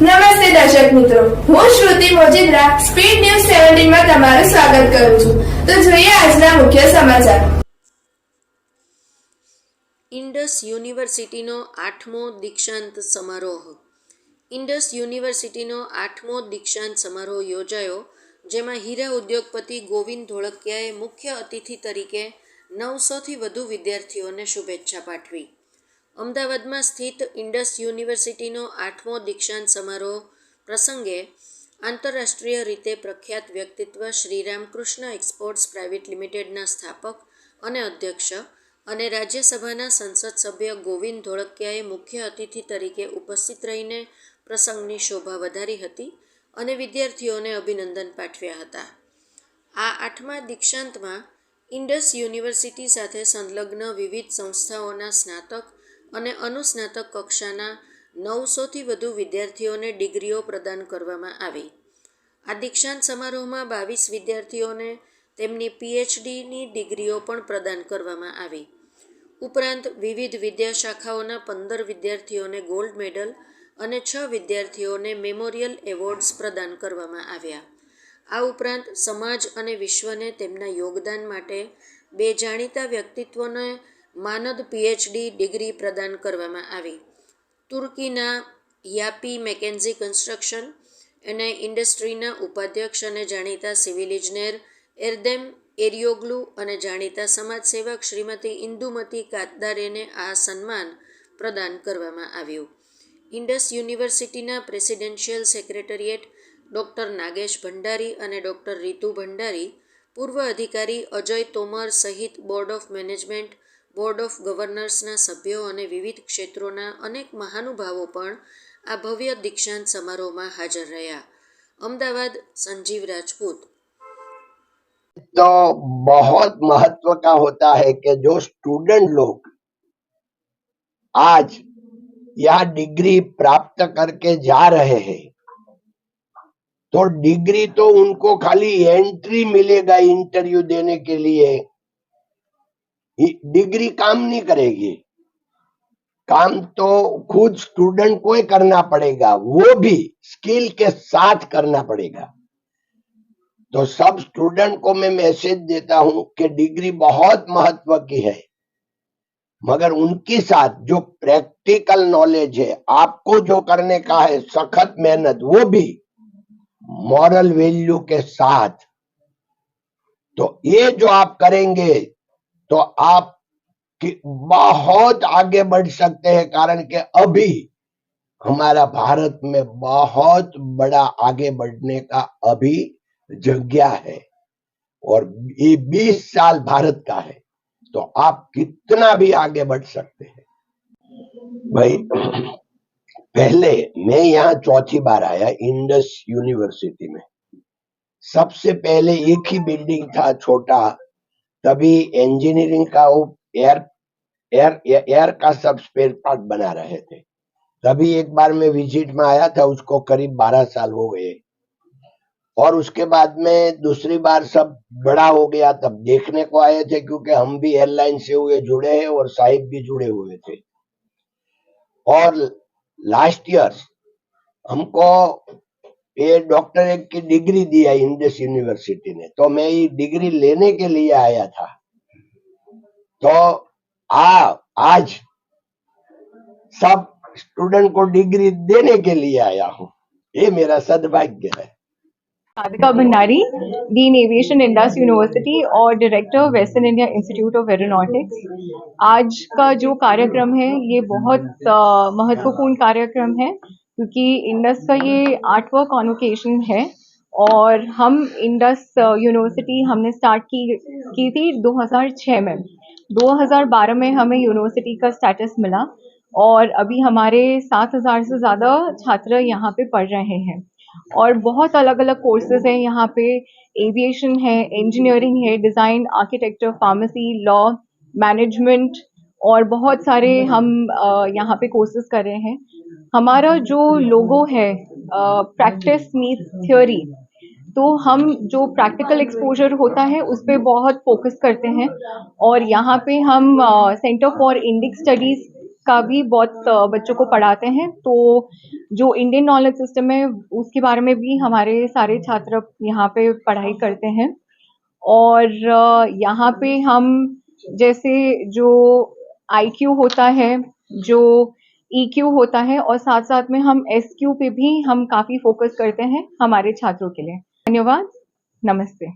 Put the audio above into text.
નમસ્તે દર્શક મિત્રો. હું શ્રુતિ મોજીદ્રા, સ્પીડ ન્યૂઝ સેવન્ટીનમાં તમારું સ્વાગત કરું છું. તો જોઈએ આજના મુખ્ય સમાચાર. ઇન્ડસ યુનિવર્સિટીનો આઠમો દીક્ષાંત સમારોહ. ઇન્ડસ યુનિવર્સિટીનો આઠમો દીક્ષાંત સમારોહ યોજાયો, જેમાં હીરા ઉદ્યોગપતિ ગોવિંદ ધોળકિયાએ મુખ્ય અતિથિ તરીકે નવસોથી વધુ વિદ્યાર્થીઓને શુભેચ્છા પાઠવી. અમદાવાદમાં સ્થિત ઇન્ડસ યુનિવર્સિટીનો આઠમો દીક્ષાંત સમારોહ પ્રસંગે આંતરરાષ્ટ્રીય રીતે પ્રખ્યાત વ્યક્તિત્વ શ્રી રામકૃષ્ણ એક્સપોર્ટ્સ પ્રાઇવેટ લિમિટેડના સ્થાપક અને અધ્યક્ષ અને રાજ્યસભાના સંસદ સભ્ય ગોવિંદ ધોળકિયાએ મુખ્ય અતિથિ તરીકે ઉપસ્થિત રહીને પ્રસંગની શોભા વધારી હતી અને વિદ્યાર્થીઓને અભિનંદન પાઠવ્યા હતા. આ આઠમા દીક્ષાંતમાં ઇન્ડસ યુનિવર્સિટી સાથે સંલગ્ન વિવિધ સંસ્થાઓના સ્નાતક અને અનુસ્નાતક કક્ષાના નવસોથી વધુ વિદ્યાર્થીઓને ડિગ્રીઓ પ્રદાન કરવામાં આવી. આ દીક્ષાંત સમારોહમાં બાવીસ વિદ્યાર્થીઓને તેમની પીએચડીની ડિગ્રીઓ પણ પ્રદાન કરવામાં આવી. ઉપરાંત વિવિધ વિદ્યાશાખાઓના પંદર વિદ્યાર્થીઓને ગોલ્ડ મેડલ અને છ વિદ્યાર્થીઓને મેમોરિયલ એવોર્ડ્સ પ્રદાન કરવામાં આવ્યા. આ ઉપરાંત સમાજ અને વિશ્વને તેમના યોગદાન માટે બે જાણીતા વ્યક્તિત્વોને માનદ પીએચડી ડિગ્રી પ્રદાન કરવામાં આવી. તુર્કીના યાપી મેકેન્ઝી કન્સ્ટ્રક્શન અને ઇન્ડસ્ટ્રીના ઉપાધ્યક્ષ અને જાણીતા સિવિલ ઇજનેર એરદેમ એરિયોગ્લુ અને જાણીતા સમાજસેવક શ્રીમતી ઇન્દુમતી કાતદારેને આ સન્માન પ્રદાન કરવામાં આવ્યું. ઇન્ડસ યુનિવર્સિટીના presidential secretariat doctor Nagesh Bhandari અને ડૉક્ટર રીતુ ભંડારી, પૂર્વ અધિકારી અજય તોમર સહિત board of management board of ગવર્નર્સના સભ્યો અને વિવિધ ક્ષેત્રોના અનેક મહાનુભાવો પણ આ ભવ્ય દીક્ષાંત સમારોહમાં હાજર રહ્યા અમદાવાદ સંજીવ રાજપૂત तो बहुत महत्व का होता है कि जो स्टूडेंट लोग आज यह डिग्री प्राप्त करके जा रहे हैं तो डिग्री तो उनको खाली एंट्री मिलेगा इंटरव्यू देने के लिए ये डिग्री काम नहीं करेगी। काम तो खुद स्टूडेंट को ही करना पड़ेगा, वो भी स्किल के साथ करना पड़ेगा। तो सब स्टूडेंट को मैं मैसेज देता हूँ कि डिग्री बहुत महत्व की है, मगर उनके साथ जो प्रैक्टिकल नॉलेज है, आपको जो करने का है, सख्त मेहनत, वो भी मॉरल वैल्यू के साथ। तो ये जो आप करेंगे तो आप बहुत आगे बढ़ सकते हैं, कारण कि अभी हमारा भारत में बहुत बड़ा आगे बढ़ने का अभी जगह है और ये 20 साल भारत का है तो आप कितना भी आगे बढ़ सकते हैं। भाई, पहले मैं यहाँ चौथी बार आया इंडस यूनिवर्सिटी में। सबसे पहले एक ही बिल्डिंग था, छोटा तभी इंजीनियरिंग का वो एयर एयर एयर का सब स्पेयर पार्ट बना रहे थे। तभी एक बार मैं विज़िट में आया था, उसको करीब 12 साल हो गए। और उसके बाद में दूसरी बार सब बड़ा हो गया, तब देखने को आए थे क्योंकि हम भी एयरलाइन से हुए, जुड़े हैं और साहिब भी जुड़े हुए थे। और लास्ट ईयर हमको ये डॉक्टर एक की डिग्री दिया इंडस यूनिवर्सिटी ने तो मैं ये डिग्री लेने के लिए आया था तो आ आज सब स्टूडेंट को डिग्री देने के लिए आया हूँ ये मेरा सदभाग्य है Radhika Bhandari dean aviation Indus university और director western India institute of aeronautics आज का जो कार्यक्रम है, ये बहुत महत्वपूर्ण कार्यक्रम है। क्योंकि इंडस का ये आठवां कॉन्वोकेशन है और हम इंडस यूनिवर्सिटी हमने स्टार्ट की की थी 2006 में। 2012 में हमें यूनिवर्सिटी का स्टेटस मिला और अभी हमारे 7000 से ज़्यादा छात्र यहाँ पे पढ़ रहे हैं। और बहुत अलग अलग कोर्सेज हैं यहाँ पे। एविएशन है इंजीनियरिंग है design architecture pharmacy law management और बहुत सारे हम यहाँ पे कोर्सेज कर रहे हैं। हमारा जो लोगो है प्रैक्टिस मीट्स थ्योरी तो हम जो प्रैक्टिकल एक्सपोजर होता है, उस पर बहुत फोकस करते हैं। और यहाँ पे हम सेंटर फॉर इंडिक स्टडीज़ का भी बहुत बच्चों को पढ़ाते हैं। तो जो इंडियन नॉलेज सिस्टम है, उसके बारे में भी हमारे सारे छात्र यहाँ पे पढ़ाई करते हैं। और यहाँ पे हम जैसे जो आई क्यू होता है, जो ई क्यू होता है और साथ साथ में हम एस क्यू पे भी हम काफ़ी फोकस करते हैं हमारे छात्रों के लिए। धन्यवाद, नमस्ते।